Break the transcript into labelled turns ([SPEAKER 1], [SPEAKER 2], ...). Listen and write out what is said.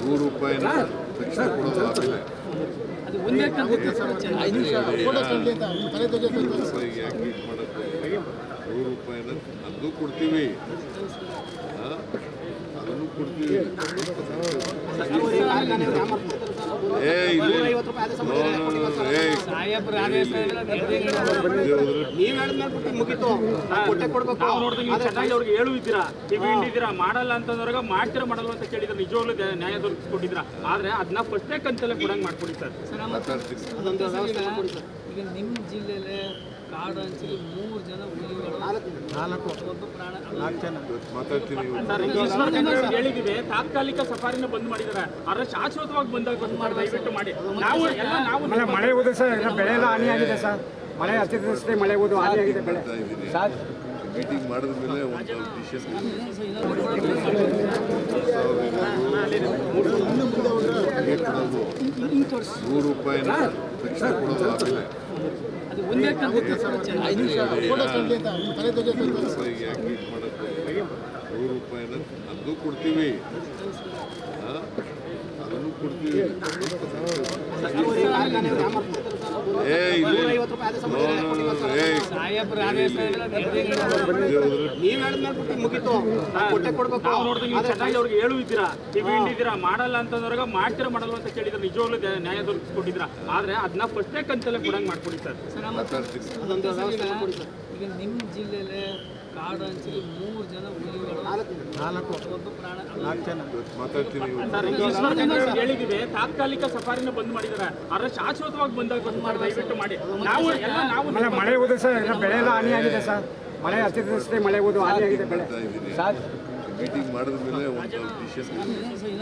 [SPEAKER 1] ನೂರು ರೂಪಾಯಿನ ತಕ್ಷಣ ಕೊಡೋದು ನೂರು ರೂಪಾಯಿಗೆ ಯಾಕೆ ಇದು ಮಾಡೋದು ನೂರು ಅದು ಕೊಡ್ತೀವಿ? ಅದನ್ನು ಕೊಡ್ತೀವಿ ಏ
[SPEAKER 2] ನೀವ್ ಮುಗೀತು ಕೊಟ್ಟೆ ಕೊಡ್ಬೇಕು
[SPEAKER 3] ನಾವು ನೋಡಿದ್ರೆ ನೀವು ಚೆನ್ನಾಗಿ ಅವ್ರಿಗೆ ಹೇಳು ನೀವು ಹಿಂಡಿದ್ದೀರಾ ಮಾಡಲ್ಲ ಅಂತಂದ್ರಾಗ ಮಾಡ್ತೀರಾ ಮಾಡಲ್ಲ ಅಂತ ಕೇಳಿದ್ರೆ ನಿಜವಾಗ್ಲೂ ನ್ಯಾಯ- ದೊರಕಿಸ್ಕೊಟ್ಟಿದ್ದೀರಾ ಆದ್ರೆ ಅದನ್ನ ಫಸ್ಟೇ ಕಂತಲ್ಲೇ ಕೊಡಂಗ್ ಮಾಡ್ಕೊಡಿ ಸರ್
[SPEAKER 2] ಅದೊಂದು ಸರ್
[SPEAKER 4] ಈಗ ನಿಮ್ಮ ಜಿಲ್ಲೆಯಲ್ಲಿ ಕಾಡು ಹಂಚಲಿ ಮೂರು ಜನ ಹುಲಿಗಳು. ನಾಲ್ಕು. ಒಂದು ಪ್ರಾಣ.
[SPEAKER 1] ಜನ. ಮಾತಾಡ್ತೀನಿ.
[SPEAKER 3] ಸರ್ ಹೇಳಿದ್ದೀವಿ ತಾತ್ಕಾಲಿಕ ಸಫಾರಿನ ಬಂದ್ ಮಾಡಿದ್ದಾರೆ. ಆದ್ರೆ ಶಾಶ್ವತವಾಗಿ ಬಂದಾಗ ಬಂದ್ ಮಾಡಿ ದಯವಿಟ್ಟು ಮಾಡಿ. ನಾವು ಎಲ್ಲ ನಾವು
[SPEAKER 5] ಮಳೆ ಹೋದ ಸರ್ ಎಲ್ಲ ಬೆಳೆ ಎಲ್ಲ ಹಾನಿಯಾಗಿದೆ ಸರ್. ಮಳೆ ಅತಿವೃಷ್ಟಿ ಮಳೆ ಹೋದು ಹಾನಿಯಾಗಿದೆ ಬೆಳೆ.
[SPEAKER 1] ಇದ್ದೀನಿ. ಮೀಟಿಂಗ್ ಮಾಡಿದ ಮೇಲೆ ಒಂದು ಡಿಸಿಷನ್ ನೂರು ರೂಪಾಯಿನ ತಕ್ಷಣ ಕೊಡೋದು ಆಮೇಲೆ ರೂಪಾಯಿಗೆ ಯಾಕೆ ಇದು ಮಾಡೋದು ನೂರು ರೂಪಾಯಿನ ಅದು ಕೊಡ್ತೀವಿ ಅದನ್ನು ಕೊಡ್ತೀವಿ ಏ ಇಲ್ಲಿ ಏ
[SPEAKER 4] ಸಾಹೇಬ್ರ ಆದೇಶ
[SPEAKER 2] ನೀವ್ ಹೇಳಿದ್ಮೇಲೆ ಮುಗೀತು. ಕೊಟ್ಟೆ ಕೊಡ್ಬೇಕು.
[SPEAKER 3] ನಾವು ನೋಡಿದ್ರೆ ನೀವು ಚೆನ್ನಾಗಿ ಅವ್ರಿಗೆ ಹೇಳು ಇದ್ದೀರಾ ನೀವು ಹಿಂಡಿದ್ದೀರಾ? ಮಾಡಲ್ಲ ಅಂತಂದ್ರಾಗ ಮಾಡ್ತೀರಾ ಮಾಡಲ್ಲ ಅಂತ ಕೇಳಿದ್ರೆ ನಿಜವಾಗ್ಲೂ ನ್ಯಾಯ- ನ್ಯಾಯ ದೊರಕಿಸ್ಕೊಟ್ಟಿದ್ದೀರಾ ಆದ್ರೆ ಅದನ್ನ ಫಸ್ಟೇ ಕಂತಲ್ಲೇ ಕೊಡಂಗ್ ಮಾಡ್ಕೊಡಿ ಸರ್.
[SPEAKER 1] ಮಾತಾಡ್ತೀನಿ.
[SPEAKER 2] ಅದೊಂದು ವ್ಯವಸ್ಥೆ ಮಾಡ್ಕೊಡಿ ಸರ್.
[SPEAKER 4] ಈಗ ನಿಮ್ಮ ಜಿಲ್ಲೆಯಲ್ಲಿ ಮೂರು ಜನ ಹುಲಿಗಳು. ನಾಲ್ಕು. ಪ್ರಾಣ.
[SPEAKER 3] ತಾತ್ಕಾಲಿಕ ಸಫಾರಿನ ಬಂದ್ ಮಾಡಿದ್ದಾರೆ. ಆದ್ರೆ ಶಾಶ್ವತವಾಗಿ ಬಂದಾಗ ಬಂದ್ ಮಾಡಿ ದಯವಿಟ್ಟು ಮಾಡಿ. ನಾವು ಎಲ್ಲ ನಾವು
[SPEAKER 5] ಮಳೆ ಹೋದ ಸರ್ ಎಲ್ಲ ಬೆಳೆ ಎಲ್ಲ ಹಾನಿಯಾಗಿದೆ ಸರ್. ಮಳೆ ಅತಿವೃಷ್ಟಿ ಮಳೆ ಹೋದ ಹಾನಿ
[SPEAKER 1] ಆಗಿದೆ ಬೆಳೆ. ಮೀಟಿಂಗ್ ಮಾಡಿದ ಮೇಲೆ ಒಂದು ಡಿಸಿಷನ್